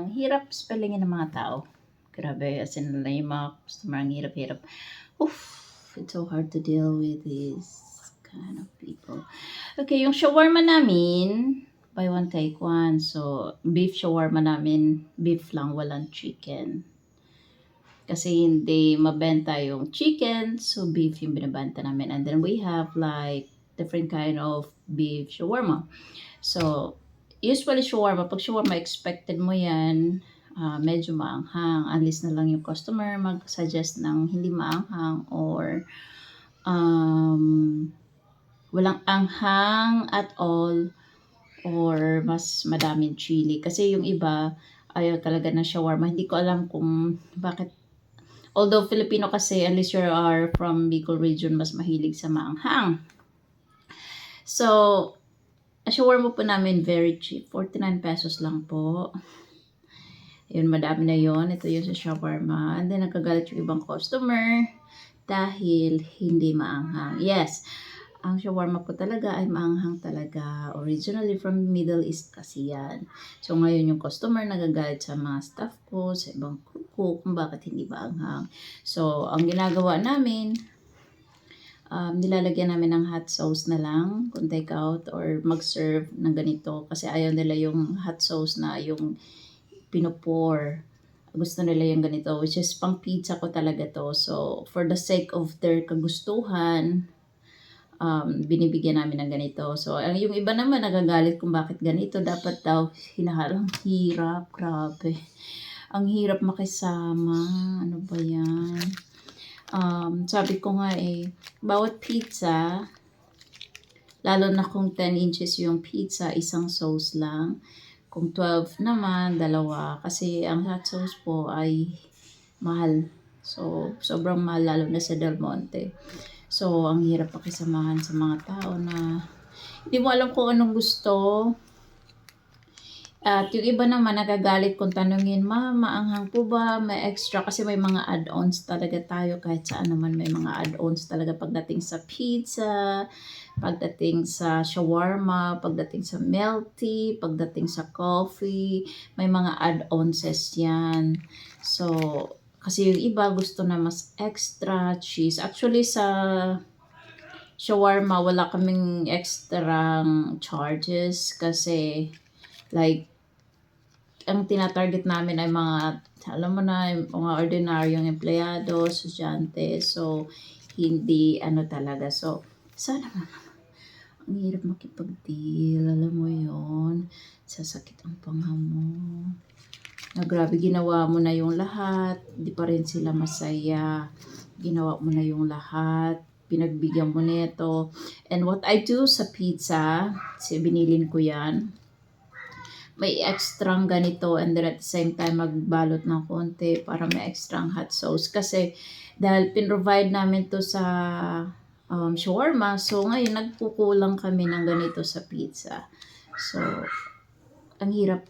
Ang hirap spellingin ng mga tao. Grabe, as in na yung mga customer, ang hirap-hirap. Oof, it's so hard to deal with these kind of people. Okay, yung shawarma namin, buy one take one. So, beef shawarma namin, beef lang, walang chicken. Kasi hindi mabenta yung chicken, so beef yung binabenta namin. And then we have like different kind of beef shawarma. So, usually shawarma, pag shawarma, expected mo yan, ah, medyo maanghang. Alis na lang yung customer mag-suggest ng hindi maanghang or um, walang anghang at all or mas madaming chili. Kasi yung iba, ayaw talaga ng shawarma. Hindi ko alam kung bakit Although Filipino kasi, unless you are from Bicol region, mas mahilig sa maanghang. So, shawarma po namin very cheap. 49 pesos lang po. Yun, madami na yon Ito yung sa shawarma. And then, nagkagalit yung ibang customer dahil hindi maanghang. Yes, ang shawarma ko talaga ay maanghang talaga. Originally from Middle East kasi yan. So, ngayon yung customer nagagalit sa mga staff ko, sa ibang crew ko, kung bakit hindi maanghang. So, ang ginagawa namin, um, nilalagyan namin ng hot sauce na lang kung take out or mag-serve ng ganito kasi ayaw nila yung hot sauce na yung pinupor. Gusto nila yung ganito, which is pang pizza ko talaga to. So, for the sake of their kagustuhan, um, binibigyan namin ng ganito. So, yung iba naman nagagalit kung bakit ganito. Dapat daw, hinaharang hirap, grabe. Ang hirap makisama. Ano ba yan? Um, sabi ko nga eh, bawat pizza, lalo na kung 10 inches yung pizza, isang sauce lang. Kung 12 naman, dalawa. Kasi ang hot sauce po ay mahal. So, sobrang mahal lalo na sa Del Monte. So, ang hirap pakisamahan sa mga tao na hindi mo alam kung anong gusto. At yung iba naman nagagalit kung tanungin, ma, maanghang po ba? May extra? Kasi may mga add-ons talaga tayo. Kahit saan naman may mga add-ons talaga pagdating sa pizza, pagdating sa shawarma, pagdating sa melty, pagdating sa coffee. May mga add-ons yan. So, kasi yung iba gusto na mas extra cheese. Actually, sa shawarma, wala kaming extra charges kasi like ang tinatarget namin ay mga alam mo na, mga ordinaryong empleyado, estudyante. So, hindi ano talaga. So, sana mga ang hirap makipag-deal. Alam mo yon Sasakit ang pangha mo na grabe ginawa mo na yung lahat, di pa rin sila masaya. Ginawa mo na yung lahat, pinagbigyan mo nito. And what I do sa pizza, kasi binilin ko yan, may extra ganito and then at the same time magbalot ng konti para may extra hot sauce. Kasi dahil pinrovide namin to sa um, shawarma, so ngayon nagkukulang kami ng ganito sa pizza. So, ang hirap